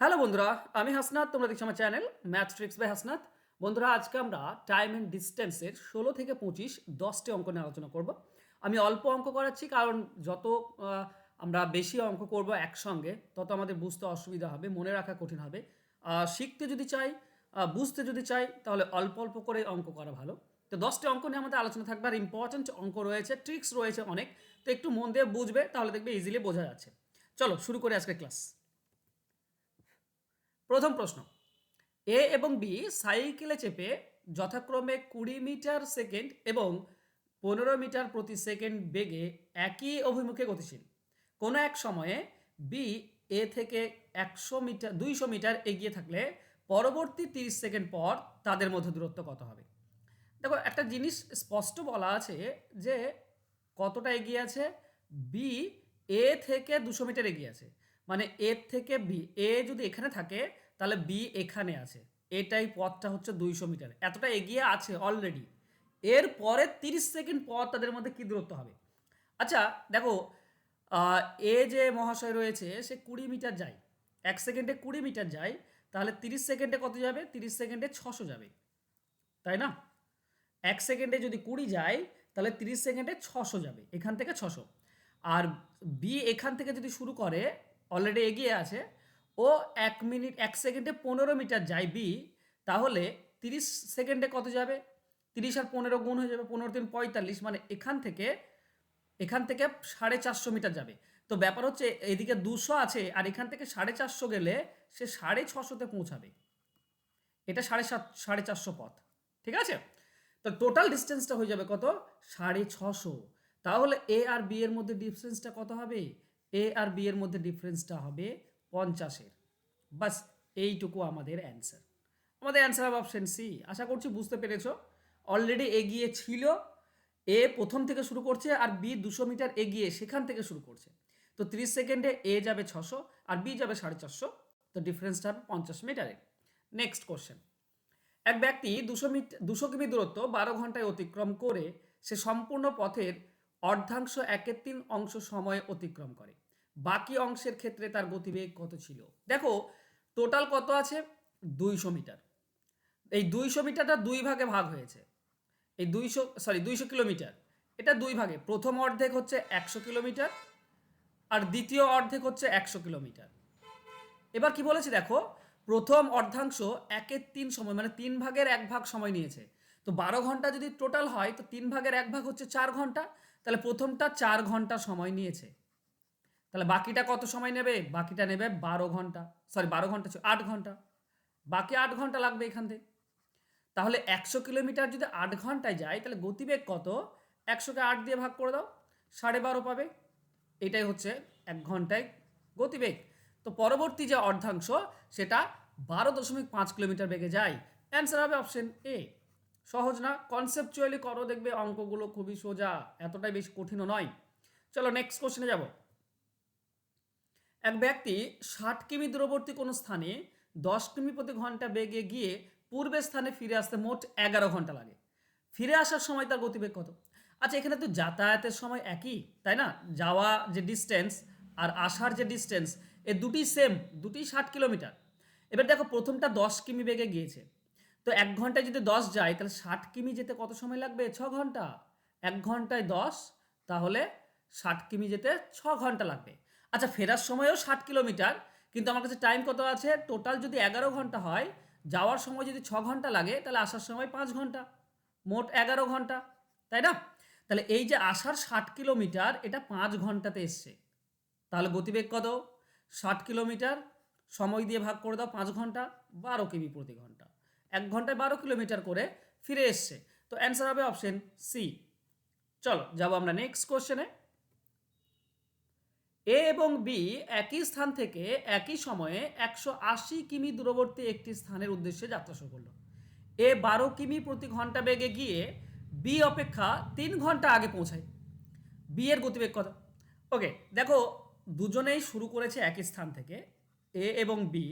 Hello বন্ধুরা। আমি হাসনাত, তোমরা দেখছ আমার channel math tricks by Hasnat. বন্ধুরা, আজকে আমরা টাইম অ্যান্ড ডিস্টেন্সের ষোলো থেকে পঁচিশ দশটি অঙ্ক নিয়ে আলোচনা করব। আমি অল্প অঙ্ক করাচ্ছি, কারণ যত আমরা বেশি অঙ্ক করব একসঙ্গে, তত আমাদের বুঝতে অসুবিধা হবে, মনে রাখা কঠিন হবে। শিখতে যদি চাই বুঝতে যদি চাই, তাহলে অল্প অল্প করে অঙ্ক করা ভালো। তো দশটি অঙ্ক নিয়ে আমাদের আলোচনা থাকবে, আর ইম্পর্ট্যান্ট অঙ্ক রয়েছে ট্রিক্স রয়েছে অনেক। তো একটু মন দিয়ে বুঝবে, তাহলে দেখবে ইজিলি বোঝা যাচ্ছে। চলো, শুরু করে আজকে ক্লাস প্রথম প্রশ্ন। এ এবং বি সাইকেলে চেপে যথাক্রমে কুড়ি মিটার সেকেন্ড এবং পনেরো মিটার প্রতি সেকেন্ড বেগে একই অভিমুখে গতিশীল। কোনো এক সময়ে বি এ থেকে একশো মিটার, দুইশো মিটার এগিয়ে থাকলে পরবর্তী তিরিশ সেকেন্ড পর তাদের মধ্যে দূরত্ব কত হবে? দেখো, একটা জিনিস স্পষ্ট বলা আছে যে কতটা এগিয়ে আছে? বি এ থেকে দুশো মিটার এগিয়ে আছে। মানে এ থেকে বি, এ যদি এখানে থাকে, তাহলে বি এখানে আছে। এটাই পথটা হচ্ছে দুইশো মিটার। এতটা এগিয়ে আছে অলরেডি এর পরে তিরিশ সেকেন্ড পর তাদের মধ্যে কী দূরত্ব হবে? আচ্ছা দেখো এ যে মহাশয় রয়েছে, সে কুড়ি মিটার যায়। এক সেকেন্ডে কুড়ি মিটার যায়, তাহলে তিরিশ সেকেন্ডে কত যাবে? তিরিশ সেকেন্ডে ছশো যাবে। তাই না? এক সেকেন্ডে যদি কুড়ি যায়, তাহলে তিরিশ সেকেন্ডে ছশো যাবে। এখান থেকে ছশো। আর বি এখান থেকে যদি শুরু করে অলরেডি এগিয়ে আছে। ও এক মিনিট, এক সেকেন্ডে পনেরো মিটার যায় বি তাহলে তিরিশ সেকেন্ডে কত যাবে? তিরিশ আর পনেরো গুণ হয়ে যাবে, পনেরো তিন পঁয়তাল্লিশ মানে এখান থেকে এখান থেকে সাড়ে চারশো মিটার যাবে। তো ব্যাপার হচ্ছে, এদিকে দুশো আছে, আর এখান থেকে সাড়ে চারশো গেলে সে সাড়ে ছশোতে পৌঁছাবে। এটা সাড়ে সাত, সাড়ে চারশো পথ, ঠিক আছে? তো টোটাল ডিস্টেন্সটা হয়ে যাবে কত? সাড়ে ছশো। তাহলে এ আর বি এর মধ্যে ডিফারেন্সটা কত হবে? এ আর বি এর মধ্যে ডিফারেন্সটা হবে পঞ্চাশের। বাস এইটুকু আমাদের অ্যান্সার আমাদের অ্যান্সার হবে অপশন সি আশা করছি বুঝতে পেরেছ? অলরেডি এগিয়ে ছিল। এ প্রথম থেকে শুরু করছে আর বি দুশো মিটার এগিয়ে সেখান থেকে শুরু করছে। তো ত্রিশ সেকেন্ডে এ যাবে ছশো আর বি যাবে সাড়ে চারশো। তো ডিফারেন্সটা হবে পঞ্চাশ মিটারের নেক্সট কোশ্চেন এক ব্যক্তি দুশো মিটার দুশো কিমি দূরত্ব বারো ঘন্টায় অতিক্রম করে সে সম্পূর্ণ পথের অর্ধাংশ একের তিন অংশ সময় অতিক্রম করে। বাকি অংশের ক্ষেত্রে তার গতিবেগ কত ছিল? দেখো টোটাল কত আছে? দুইশো মিটার। এই দুইশো মিটারটা দুই ভাগে ভাগ হয়েছে। এই দুইশো সরি দুইশো কিলোমিটার। এটা দুই ভাগে। প্রথম অর্ধেক হচ্ছে একশো কিলোমিটার আর দ্বিতীয় অর্ধেক হচ্ছে একশো কিলোমিটার। এবার কি বলেছে দেখো? প্রথম অর্ধাংশ একের তিন সময় মানে তিন ভাগের এক ভাগ সময় নিয়েছে। তো বারো ঘণ্টা যদি টোটাল হয়, তো তিন ভাগের এক ভাগ হচ্ছে চার ঘণ্টা। তাহলে প্রথমটা চার ঘণ্টা সময় নিয়েছে। তাহলে বাকিটা কত সময় নেবে? বাকিটা নেবে বারো ঘণ্টা। সরি বারো ঘণ্টা আট ঘণ্টা। বাকি আট ঘণ্টা লাগবে এখান থেকে। তাহলে একশো কিলোমিটার যদি আট ঘন্টায় যায়, তাহলে গতিবেগ কত? একশোকে আট দিয়ে ভাগ করে দাও, সাড়ে বারো পাবে। এটাই হচ্ছে এক ঘন্টায় গতিবেগ। তো পরবর্তী যে অর্ধাংশ, সেটা বারো দশমিক পাঁচ কিলোমিটার বেগে যায়। অ্যান্সার হবে অপশন এ সহজ না কনসেপচুয়ালি করো, দেখবে অঙ্কগুলো খুবই সোজা, এতটাই বেশি কঠিনও নয়। চলো নেক্সট কোশ্চেনে যাব। এক ব্যক্তি ষাট কিমি দূরবর্তী কোনো স্থানে দশ কিমি প্রতি ঘণ্টা বেগে গিয়ে পূর্বের স্থানে ফিরে আসতে মোট এগারো ঘণ্টা লাগে। ফিরে আসার সময় তার গতিবেগ কত? আচ্ছা এখানে তো যাতায়াতের সময় একই, তাই না? যাওয়া যে ডিস্টেন্স আর আসার যে ডিস্টেন্স এ দুটি সেম দুটি ষাট কিলোমিটার। এবার দেখো, প্রথমটা দশ কিমি বেগে গিয়েছে। তো এক ঘন্টায় যদি দশ যায়, তাহলে ষাট কিমি যেতে কত সময় লাগবে? ছ ঘণ্টা। এক ঘন্টায় দশ, তাহলে ষাট কিমি যেতে ছ ঘণ্টা লাগবে। আচ্ছা ফেরার সময়ও ষাট কিলোমিটার, কিন্তু আমার কাছে টাইম কত আছে? টোটাল যদি এগারো ঘণ্টা হয়, যাওয়ার সময় যদি ছ ঘণ্টা লাগে, তাহলে আসার সময় পাঁচ ঘণ্টা। মোট এগারো ঘণ্টা, তাই না? তাহলে এই যে আসার ষাট কিলোমিটার, এটা পাঁচ ঘন্টাতে এসছে। তাহলে গতিবেগ কত? ষাট কিলোমিটার, সময় দিয়ে ভাগ করে দাও, পাঁচ ঘণ্টা, বারো কিমি প্রতি ঘণ্টা। এক ঘন্টায় বারো কিলোমিটার করে ফিরে এসছে। তো অ্যান্সার হবে অপশন সি চলো, যাব আমরা নেক্সট কোশ্চেনে এ। এবং বি একই স্থান থেকে একই সময়ে একশো আশি কিমি দূরবর্তী একটি স্থানের উদ্দেশ্যে যাত্রা শুরু করল। এ বারো কিমি প্রতি ঘণ্টা বেগে গিয়ে বি অপেক্ষা তিন ঘণ্টা আগে পৌঁছায়। বি এর গতিবেগ কত ওকে দেখো, দুজনেই শুরু করেছে একই স্থান থেকে। এ এবং বি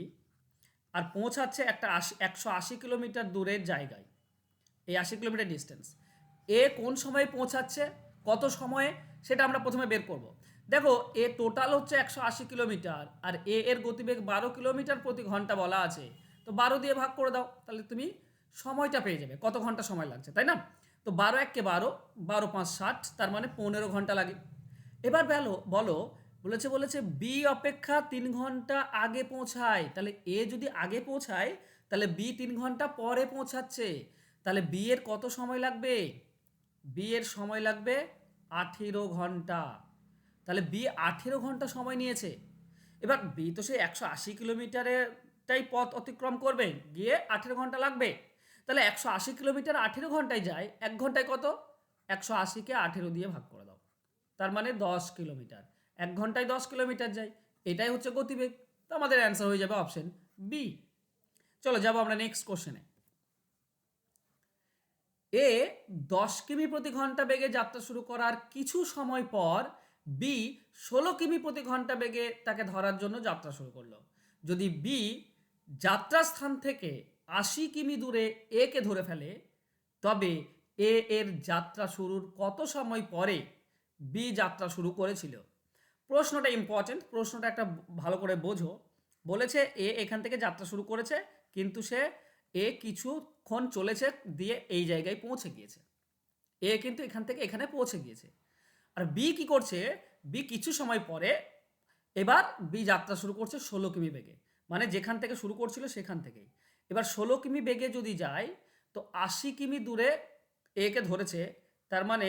আর পৌঁছাচ্ছে একটা আশি, একশো আশি কিলোমিটার দূরের জায়গায়। এই আশি কিলোমিটার ডিস্টেন্স এ কোন সময়ে পৌঁছাচ্ছে? কত সময়ে? সেটা আমরা প্রথমে বের করব। দেখো, এ টোটাল হচ্ছে একশো আশি কিলোমিটার আর এ এর গতিবেগ বারো কিলোমিটার প্রতি ঘণ্টা বলা আছে। তো বারো দিয়ে ভাগ করে দাও, তাহলে তুমি সময়টা পেয়ে যাবে। কত ঘণ্টা সময় লাগছে, তাই না? তো বারো এককে বারো বারো পাঁচ ষাট, তার মানে পনেরো ঘণ্টা লাগে। এবার বলো বলো বলেছে বলেছে বি অপেক্ষা তিন ঘণ্টা আগে পৌঁছায়। তাহলে এ যদি আগে পৌঁছায়, তাহলে বি তিন ঘণ্টা পরে পৌঁছাচ্ছে। তাহলে বি এর কত সময় লাগবে? বি এর সময় লাগবে আঠেরো ঘণ্টা। তাহলে বি আঠেরো ঘণ্টা সময় নিয়েছে। এবার বি তো সেই একশো আশি কিলোমিটারেরটাই পথ অতিক্রম করবে, গিয়ে আঠেরো ঘণ্টা লাগবে। তাহলে একশো আশি কিলোমিটার আঠেরো ঘন্টায় যায়, এক ঘন্টায় কত? একশো আশিকে আঠেরো দিয়ে ভাগ করে দাও। তার মানে দশ কিলোমিটার। এক ঘন্টায় দশ কিলোমিটার যায়। এটাই হচ্ছে গতিবেগ। তো আমাদের অ্যান্সার হয়ে যাবে অপশন বি চলো যাব আমরা নেক্সট কোশ্চেনে এ। দশ কিমি প্রতি ঘণ্টা বেগে যাত্রা শুরু করার কিছু সময় পর বি ষোলো কিমি প্রতি ঘণ্টা বেগে তাকে ধরার জন্য যাত্রা শুরু করল। যদি বি যাত্রা স্থান থেকে আশি কিমি দূরে এ কে ধরে ফেলে, তবে এ এর যাত্রা শুরুর কত সময় পরে বি যাত্রা শুরু করেছিল? প্রশ্নটা ইম্পর্টেন্ট প্রশ্নটা একটা ভালো করে বোঝো। বলেছে, এ এখান থেকে যাত্রা শুরু করেছে, কিন্তু সে, এ কিছুক্ষণ চলেছে দিয়ে এই জায়গায় পৌঁছে গিয়েছে। এ কিন্তু এখান থেকে এখানে পৌঁছে গিয়েছে। আর বি কি করছে? বি কিছু সময় পরে এবার বি যাত্রা শুরু করছে ষোলো কিমি বেগে। মানে যেখান থেকে শুরু করছিল সেখান থেকেই। এবার ষোলো কিমি বেগে যদি যায় তো আশি কিমি দূরে একে ধরেছে, তার মানে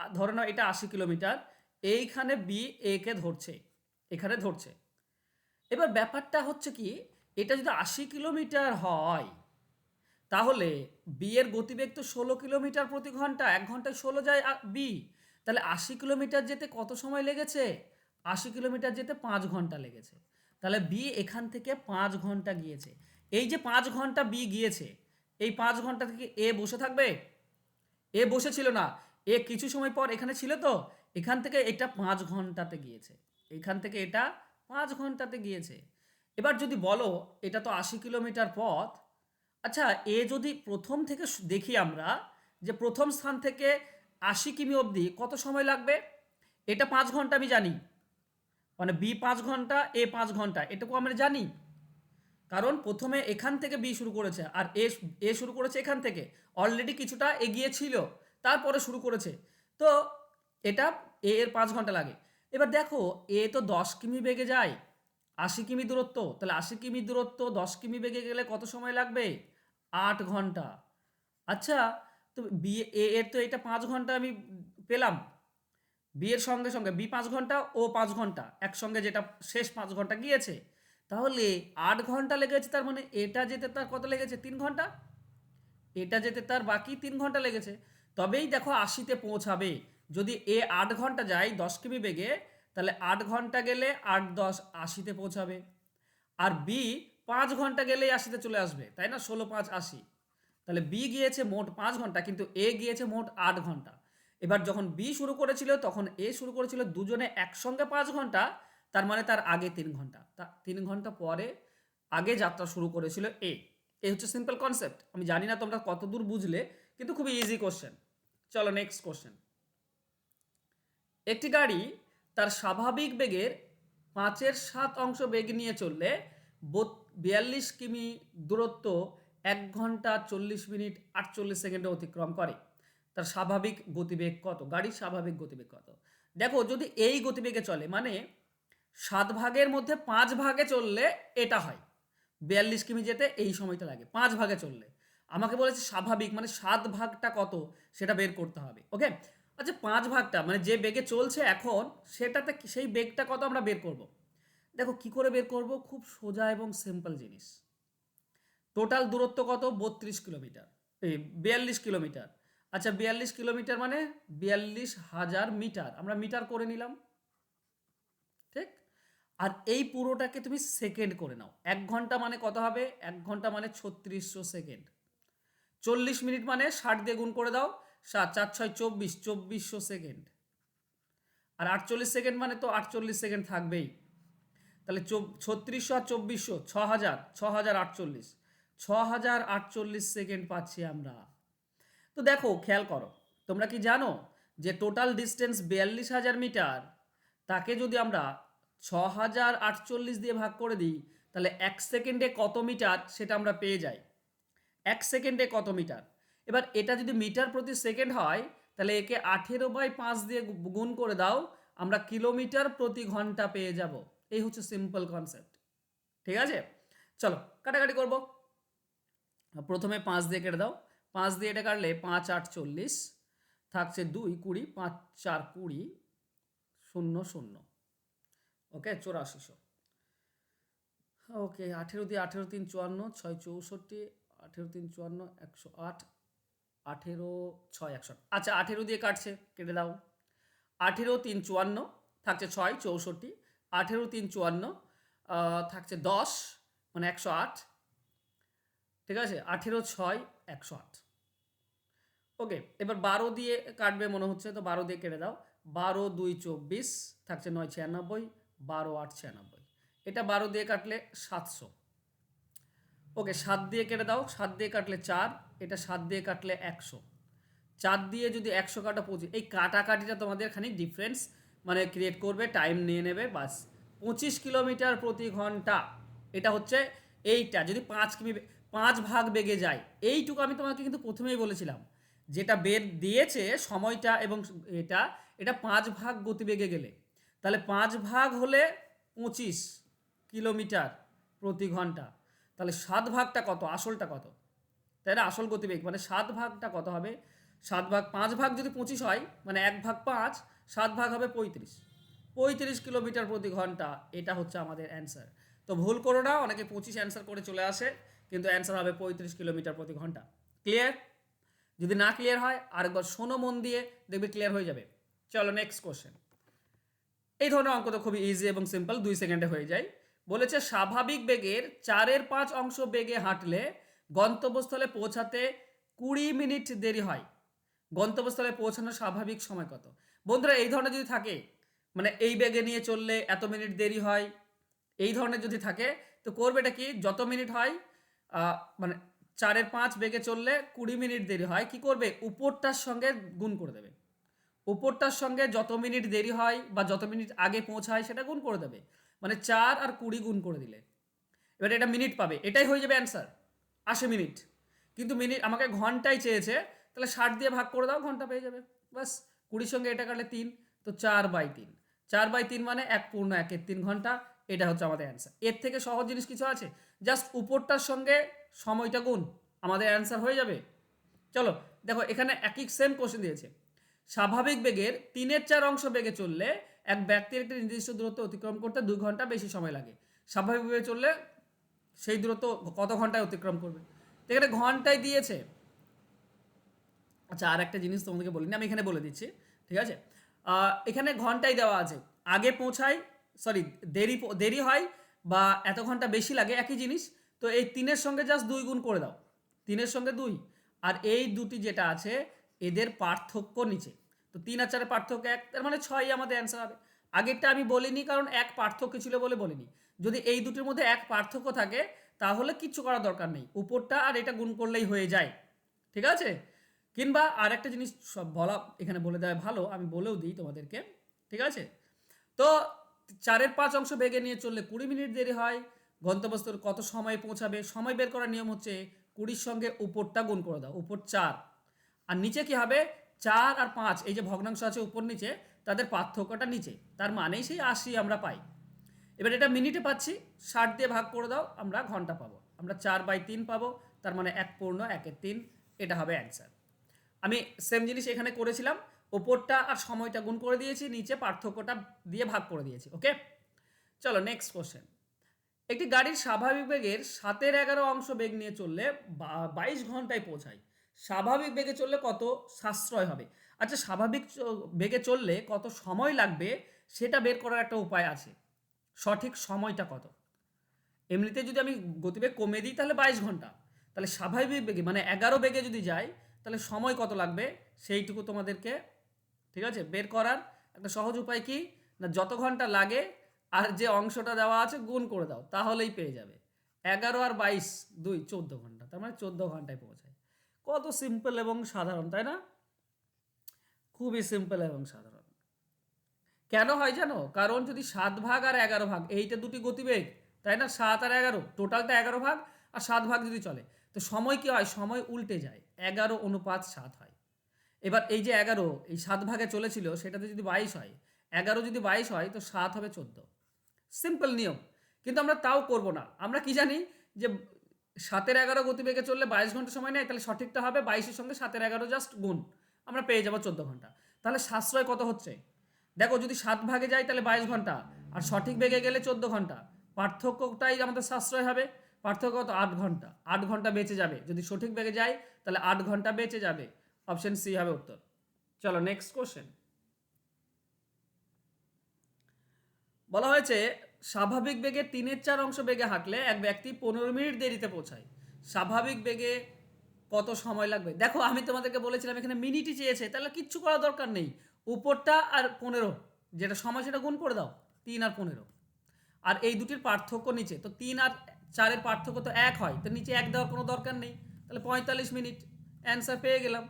ধরে নাও এটা আশি কিলোমিটার এইখানে বি একে ধরছে, এখানে ধরছে। এবার ব্যাপারটা হচ্ছে কি, এটা যদি আশি কিলোমিটার হয়, তাহলে বি এর গতিবেগ তো ষোলো কিলোমিটার প্রতি ঘণ্টা, এক ঘন্টায় ষোলো যায় বি তাহলে আশি কিলোমিটার যেতে কত সময় লেগেছে? আশি কিলোমিটার যেতে পাঁচ ঘণ্টা লেগেছে। তাহলে বি এখান থেকে পাঁচ ঘণ্টা গিয়েছে। এই যে পাঁচ ঘণ্টা বি গিয়েছে, এই পাঁচ ঘণ্টা থেকে এ বসে থাকবে? এ বসেছিল না। এ কিছু সময় পর এখানে ছিল তো, এখান থেকে এটা পাঁচ ঘন্টাতে গিয়েছে। এখান থেকে এটা পাঁচ ঘন্টাতে গিয়েছে। এবার যদি বলো, এটা তো আশি কিলোমিটার পথ। আচ্ছা এ যদি প্রথম থেকে দেখি আমরা যে প্রথম স্থান থেকে আশি কিমি অবধি কত সময় লাগবে? এটা পাঁচ ঘণ্টা আমি জানি। মানে বি পাঁচ ঘণ্টা, এ পাঁচ ঘণ্টা, এটুকু আমরা জানি। কারণ প্রথমে এখান থেকে বি শুরু করেছে, আর এ এ শুরু করেছে এখান থেকে। অলরেডি কিছুটা এগিয়ে ছিল। তারপরে শুরু করেছে। তো এটা এ এর পাঁচ ঘণ্টা লাগে। এবার দেখো, এ তো দশ কিমি বেগে যায়, আশি কিমি দূরত্ব। তাহলে আশি কিমি দূরত্ব, দশ কিমি বেগে গেলে কত সময় লাগবে? আট ঘণ্টা। আচ্ছা তো বি এ এর তো এটা পাঁচ ঘণ্টা আমি পেলাম। বি এর সঙ্গে সঙ্গে বি পাঁচ ঘণ্টা ও পাঁচ ঘণ্টা, একসঙ্গে যেটা শেষ পাঁচ ঘণ্টা গিয়েছে। তাহলে আট ঘণ্টা লেগেছে তার মানে এটা যেতে তার কত লেগেছে? তিন ঘণ্টা। এটা যেতে তার বাকি তিন ঘণ্টা লেগেছে। তবেই দেখো আশিতে পৌঁছাবে। যদি এ আট ঘণ্টা যায় দশ কিমি বেগে, তাহলে আট ঘণ্টা গেলে আট দশ আশিতে পৌঁছাবে। আর বি পাঁচ ঘণ্টা গেলেই আশিতে চলে আসবে, তাই না? ষোলো, পাঁচ, আশি। তাহলে বি গিয়েছে মোট পাঁচ ঘণ্টা, কিন্তু এ গিয়েছে মোট আট ঘণ্টা। এবার যখন বি শুরু করেছিল, তখন এ শুরু করেছিল দুজনে একসঙ্গে পাঁচ ঘণ্টা, তার মানে তার আগে তিন ঘণ্টা। তা তিন ঘণ্টা পরে আগে যাত্রা শুরু করেছিল এ। এই হচ্ছে সিম্পল কনসেপ্ট আমি জানি না তোমরা কতদূর বুঝলে কিন্তু খুবই ইজি কোশ্চেন চলো নেক্সট কোশ্চেন একটি গাড়ি তার স্বাভাবিক বেগের পাঁচের সাত অংশ বেগ নিয়ে চললে বিয়াল্লিশ কিমি দূরত্ব এক ঘণ্টা চল্লিশ মিনিট আটচল্লিশ সেকেন্ডে অতিক্রম করে। তার স্বাভাবিক গতিবেগ কত? গাড়ির স্বাভাবিক গতিবেগ কত? দেখো, যদি এই গতিবেগে চলে মানে সাত ভাগের মধ্যে পাঁচ ভাগে চললে এটা হয়। বিয়াল্লিশ কিমি যেতে এই সময়টা লাগে, পাঁচ ভাগে চললে। আমাকে বলেছে স্বাভাবিক মানে সাত ভাগটা কত সেটা বের করতে হবে ওকে আচ্ছা পাঁচ ভাগটা মানে যে বেগে চলছে এখন, সেটাতে সেই বেগটা কত আমরা বের করব? দেখো, কি করে বের করব? খুব সোজা এবং সিম্পল জিনিস। টোটাল দূরত্ব কত? বত্রিশ কিলোমিটার, এই বিয়াল্লিশ কিলোমিটার। আচ্ছা বিয়াল্লিশ কিলোমিটার মানে বিয়াল্লিশ হাজার মিটার, আমরা মিটার করে নিলাম, ঠিক? আর এই পুরোটাকে তুমি সেকেন্ড করে নাও, এক ঘণ্টা মানে কত হবে? এক ঘণ্টা মানে ছত্রিশশো সেকেন্ড। চল্লিশ মিনিট মানে ষাট দিয়ে গুণ করে দাও, সাত, চার, ছয়, চব্বিশ, চব্বিশশো সেকেন্ড। আর আটচল্লিশ সেকেন্ড মানে তো আটচল্লিশ সেকেন্ড থাকবেই। তাহলে ছত্রিশশো আর চব্বিশশো ছ হাজার ছ হাজার আটচল্লিশ ছ হাজার আটচল্লিশ সেকেন্ড পাচ্ছি আমরা। তো দেখো, খেয়াল করো, তোমরা কি জানো যে টোটাল ডিস্টেন্স বিয়াল্লিশ হাজার মিটার, তাকে যদি আমরা ছ হাজার আটচল্লিশ দিয়ে ভাগ করে দিই, তাহলে এক সেকেন্ডে কত মিটার সেটা আমরা পেয়ে যাই? এক সেকেন্ডে কত মিটার? এবার এটা যদি মিটার প্রতি সেকেন্ড হয়, তাহলে একে আঠেরো বাই পাঁচ দিয়ে গুণ করে দাও, আমরা কিলোমিটার প্রতি ঘণ্টা পেয়ে যাব। এই হচ্ছে সিম্পল কনসেপ্ট ঠিক আছে? চলো, কাটাকাটি করব। প্রথমে পাঁচ দিয়ে কেটে দাও। পাঁচ দিয়ে এটা কাটলে পাঁচ আট চল্লিশ, থাকছে দুই কুড়ি, পাঁচ চার কুড়ি, শূন্য শূন্য। ওকে, চৌরাশিশো। ওকে, আঠেরো দিয়ে আঠেরো তিন চুয়ান্ন, ছয় চৌষট্টি আঠেরো তিন চুয়ান্ন, একশো আট, আঠেরো ছয়, একশো আচ্ছা আঠেরো দিয়ে কাটছে, কেটে দাও। আঠেরো তিন চুয়ান্ন, থাকছে ছয়, চৌষট্টি। আঠেরো তিন চুয়ান্ন থাকছে দশ মানে একশো আট। ঠিক আছে? আঠেরো ছয়, একশো আট। ওকে, এবার বারো দিয়ে কাটবে মনে হচ্ছে, তো বারো দিয়ে কেটে দাও। বারো দুই চব্বিশ, থাকছে নয় ছিয়ানব্বই, বারো আট ছিয়ানব্বই। এটা বারো দিয়ে কাটলে সাতশো। ওকে সাত দিয়ে কেটে দাও, সাত দিয়ে কাটলে চার, এটা সাত দিয়ে কাটলে একশো। চার দিয়ে যদি একশো কাটা পঁচিশ, এই কাটাকাটিটা তোমাদের খানিক ডিফারেন্স মানে ক্রিয়েট করবে টাইম নিয়ে নেবে, বাস। পঁচিশ কিলোমিটার প্রতি ঘণ্টা, এটা হচ্ছে এইটা, যদি পাঁচ কিমি, পাঁচ ভাগ বেগে যায়, এইটুকু আমি তোমাকে কিন্তু প্রথমেই বলেছিলাম। যেটা বের দিয়েছে সময়টা এবং এটা এটা পাঁচ ভাগ গতিবেগে গেলে। তাহলে পাঁচ ভাগ হলে পঁচিশ কিলোমিটার প্রতি ঘণ্টা। তাহলে সাত ভাগটা কত? আসলটা কত? তাই না? আসল গতিবেগ। মানে সাত ভাগটা কত হবে? সাত ভাগ পাঁচ ভাগ যদি পঁচিশ হয় মানে এক ভাগ পাঁচ, সাত ভাগ হবে পঁয়ত্রিশ। পঁয়ত্রিশ কিলোমিটার প্রতি ঘণ্টা, এটা হচ্ছে আমাদের অ্যান্সার। তো ভুল করো না, অনেকে পঁচিশ অ্যান্সার করে চলে আসে, কিন্তু অ্যান্সার হবে পঁয়ত্রিশ কিলোমিটার প্রতি ঘণ্টা। ক্লিয়ার? যদি না ক্লিয়ার হয়, আরেকবার শোনো মন দিয়ে, দেখবে ক্লিয়ার হয়ে যাবে। চলো নেক্সট কোশ্চেন এই ধরনের অঙ্ক তো খুবই ইজি এবং সিম্পল দুই সেকেন্ডে হয়ে যায়। বলেছে স্বাভাবিক বেগের চারের পাঁচ অংশ বেগে হাঁটলে গন্তব্যস্থলে পৌঁছাতে কুড়ি মিনিট দেরি হয়। গন্তব্যস্থলে পৌঁছানোর স্বাভাবিক সময় কত? বন্ধুরা, এই ধরনের যদি থাকে মানে এই বেগে নিয়ে চললে এত মিনিট দেরি হয়, এই ধরনের যদি থাকে, তো করবেটা কি? যত মিনিট হয় মানে চারের পাঁচ বেগে চললে কুড়ি মিনিট দেরি হয়, কি করবে? উপরটার সঙ্গে গুণ করে দেবে। উপরটার সঙ্গে যত মিনিট দেরি হয় বা যত মিনিট আগে পৌঁছায়, সেটা গুণ করে দেবে। মানে চার আর কুড়ি গুণ করে দিলে। এবার এটা মিনিট পাবে। এটাই হয়ে যাবে অ্যান্সার আশি মিনিট কিন্তু মিনিট আমাকে ঘন্টায় চেয়েছে, তাহলে ষাট দিয়ে ভাগ করে দাও, ঘণ্টা পেয়ে যাবে। বাস কুড়ির সঙ্গে এটা কাটলে তিন, তো চার বাই তিন। চার বাই তিন মানে এক পূর্ণ একের তিন ঘণ্টা, এটা হচ্ছে আমাদের অ্যান্সার এর থেকে সহজ জিনিস কিছু আছে? জাস্ট উপরটার সঙ্গে সময়টা গুণ, আমাদের অ্যান্সার হয়ে যাবে। চলো, দেখো, এখানে একই সেম কোশ্চেন দিয়েছে। স্বাভাবিক বেগের তিনের চার অংশ বেগে চললে এক ব্যক্তির একটি নির্দিষ্ট দূরত্ব অতিক্রম করতে দুই ঘণ্টা বেশি সময় লাগে। স্বাভাবিকভাবে চললে সেই দূরত্ব কত ঘন্টায় অতিক্রম করবে? এখানে ঘন্টায় দিয়েছে। আচ্ছা আর একটা জিনিস তোমাদেরকে বলিনি, আমি এখানে বলে দিচ্ছি, ঠিক আছে? এখানে ঘন্টায় দেওয়া আছে। আগে পৌঁছায় সরি দেরি দেরি হয় বা এত ঘণ্টা বেশি লাগে, একই জিনিস। তো এই তিনের সঙ্গে জাস্ট দুই গুণ করে দাও। তিনের সঙ্গে দুই। আর এই দুটি যেটা আছে, এদের পার্থক্য নিচে। তো তিন আর চারের পার্থক্য এক, তার মানে ছয়ই আমাদের অ্যান্সার হবে। আগেরটা আমি বলিনি, কারণ এক পার্থক্য ছিল বলে বলিনি। যদি এই দুটির মধ্যে এক পার্থক্য থাকে, তাহলে কিচ্ছু করার দরকার নেই। উপরটা আর এটা গুণ করলেই হয়ে যায়। ঠিক আছে? কিংবা আর একটা জিনিস সব বলা, এখানে বলে দেওয়া ভালো, আমি বলেও দিই তোমাদেরকে। ঠিক আছে? তো চারের পাঁচ অংশ বেগে নিয়ে চললে কুড়ি মিনিট দেরি হয়। গন্তব্যস্থল কত সময় পৌঁছাবে? সময় বের করার নিয়ম হচ্ছে কুড়ির সঙ্গে উপরটা গুণ করে দাও, উপর চার। আর নিচে কি হবে? চার আর পাঁচ, এই যে ভগ্নাংশ আছে উপর নিচে, তাদের পার্থক্যটা নিচে। তার মানেই সেই আশি আমরা পাই। এবার এটা মিনিটে পাচ্ছি, ষাট দিয়ে ভাগ করে দাও, আমরা ঘণ্টা পাবো। আমরা চার বাই তিন পাবো, তার মানে এক পূর্ণ, একের তিন, এটা হবে অ্যান্সার আমি সেম জিনিস এখানে করেছিলাম, ওপরটা আর সময়টা গুণ করে দিয়েছি, নিচে পার্থক্যটা দিয়ে ভাগ করে দিয়েছি ওকে চলো নেক্সট কোশ্চেন একটি গাড়ির স্বাভাবিক বেগের সাতের এগারো অংশ বেগ নিয়ে চললে বাইশ ঘন্টায় পৌঁছায়। স্বাভাবিক বেগে চললে কত সাশ্রয় হবে। আচ্ছা স্বাভাবিক বেগে চললে কত সময় লাগবে সেটা বের করার একটা উপায় আছে। সঠিক সময়টা কত? এমনিতে যদি আমি গতিবেগ কমে দিই তাহলে বাইশ ঘণ্টা। তাহলে স্বাভাবিক বেগে মানে এগারো বেগে যদি যাই, তাহলে সময় কত লাগবে সেইটুকু তোমাদেরকে, ঠিক আছে, বের করার একটা সহজ উপায় কি? না, যত ঘণ্টা লাগে আর যে অংশটা দেওয়া আছে গুণ করে দাও, তাহলেই পেয়ে যাবে। এগারো আর বাইশ, দুই, চোদ্দ ঘণ্টা, তার মানে চোদ্দ ঘন্টায় পৌঁছায়। কত সিম্পল এবং সাধারণ, তাই না? খুবই সিম্পল এবং সাধারণ। কেন হয় জানো? কারণ যদি সাত ভাগ আর এগারো ভাগ, এইটা দুটি গতিবেগ, তাই না? সাত আর এগারো, টোটালটা এগারো ভাগ আর সাত ভাগ যদি চলে, তো সময় কি হয়? সময় উল্টে যায়। এগারো অনুপাত সাত হয়। এবার এই যে এগারো, এই সাত ভাগে চলেছিল, সেটাতে যদি বাইশ হয়, এগারো যদি বাইশ হয়, তো সাত হবে চোদ্দ। সিম্পল নিয়ম। কিন্তু আমরা তাও করব না। আমরা কি জানি? যে সাতের এগারো গতিবেগে চললে বাইশ ঘণ্টা সময় নেয়, তাহলে সঠিকটা হবে বাইশের সঙ্গে সাতের এগারো জাস্ট গুণ। আমরা পেয়ে যাব চোদ্দ ঘণ্টা। তাহলে সাশ্রয় কত হচ্ছে? দেখো, যদি সাত ভাগে যায়, তাহলে বাইশ ঘণ্টা। আর সঠিক বেগে গেলে চোদ্দ ঘণ্টা। পার্থক্যটাই আমাদের সাশ্রয় হবে। পার্থক্য কত? আট ঘণ্টা। আট ঘণ্টা বেঁচে যাবে। যদি সঠিক বেগে যায়, তাহলে আট ঘণ্টা বেঁচে যাবে। অপশন সি হবে উত্তর। চলো নেক্সট কোশ্চেন বলা হয়েছে স্বাভাবিক বেগে তিনের চার অংশ বেগে হাঁটলে এক ব্যক্তি পনেরো মিনিট দেরিতে পৌঁছায়। স্বাভাবিক বেগে কত সময় লাগবে? দেখো, আমি তোমাদেরকে বলেছিলাম এখানে মিনিটই চেয়েছে, তাহলে কিচ্ছু করার দরকার নেই। উপরটা আর পনেরো, যেটা সময় সেটা গুণ করে দাও, তিন আর পনেরো। আর এই দুটির পার্থক্য নিচে, তো তিন আর চারের পার্থক্য তো এক হয়, তো নিচে এক দেওয়ার কোনো দরকার নেই। তাহলে পঁয়তাল্লিশ মিনিট, অ্যান্সার পেয়ে গেলাম।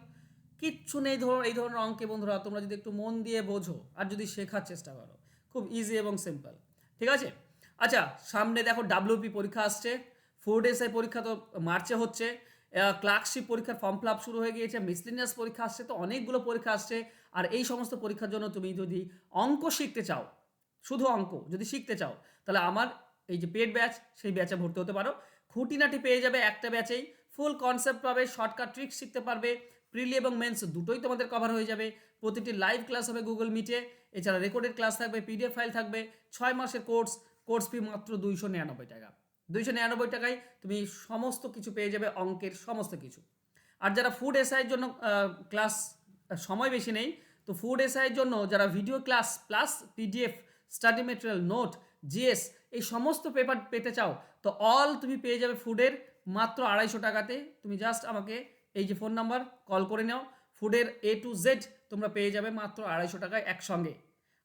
কিচ্ছু নেই ধর এই ধরনের অঙ্কে বন্ধুরা, তোমরা যদি একটু মন দিয়ে বোঝো, আর যদি শেখার চেষ্টা করো, খুব ইজি এবং সিম্পল ঠিক আছে? আচ্ছা সামনে দেখো ডাব্লিউপি পরীক্ষা আসছে। ফোর এসআই পরীক্ষা তো মার্চে হচ্ছে। ক্লার্কশিপ পরীক্ষার ফর্ম ফিল শুরু হয়ে গিয়েছে মিসলিনিয়াস পরীক্ষা আসছে, তো অনেকগুলো পরীক্ষা আসছে। আর এই সমস্ত পরীক্ষার জন্য তুমি যদি অঙ্ক শিখতে চাও, শুধু অঙ্ক যদি শিখতে চাও, তাহলে আমার এই যে পেড ব্যাচ সেই ব্যাচে ভর্তি হতে পারো। খুঁটিনাটি পেয়ে যাবে একটা ব্যাচেই ফুল কনসেপ্ট পাবে শর্টকাট ট্রিক্স শিখতে পারবে। প্রিলি এবং মেন্স দুটোই তোমাদের কভার হয়ে যাবে। প্রতিটি লাইভ ক্লাস হবে গুগল মিটে এছাড়া রেকর্ডেড ক্লাস থাকবে পিডিএফ ফাইল থাকবে। ছয় মাসের কোর্স কোর্স ফি মাত্র দুইশো নিরানব্বই টাকা। দুইশো নিরানব্বই টাকায় তুমি সমস্ত কিছু পেয়ে যাবে, অঙ্কের সমস্ত কিছু। আর যারা ফুড এসআইয়ের জন্য ক্লাস সময় বেশি নেই, তো ফুড এসআইয়ের জন্য যারা video class plus PDF study material note GS এই সমস্ত পেপার পেতে চাও, তো অল তুমি পেয়ে যাবে ফুডের মাত্র আড়াইশো টাকাতে। তুমি জাস্ট আমাকে এই যে ফোন নাম্বার কল করে নাও। ফুডের এ টু জেড তোমরা পেয়ে যাবে মাত্র আড়াইশো টাকায় একসঙ্গে।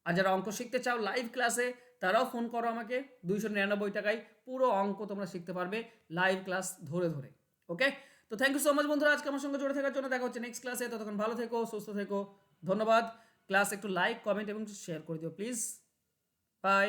আর যারা অঙ্ক শিখতে চাও লাইভ ক্লাসে তারাও ফোন করো আমাকে, দুইশো নিরানব্বই টাকায় পুরো অঙ্ক তোমরা শিখতে পারবে লাইভ ক্লাস ধরে ধরে ওকে তো থ্যাংক ইউ সো মাচ বন্ধুরা, আজকে আমার সঙ্গে জুড়ে থাকার জন্য দেখা হচ্ছে নেক্সট ক্লাসে ততক্ষণ ভালো থেকো, সুস্থ থেকো, ধন্যবাদ। ক্লাস একটু লাইক কমেন্ট এবং শেয়ার করে দিও প্লিজ বাই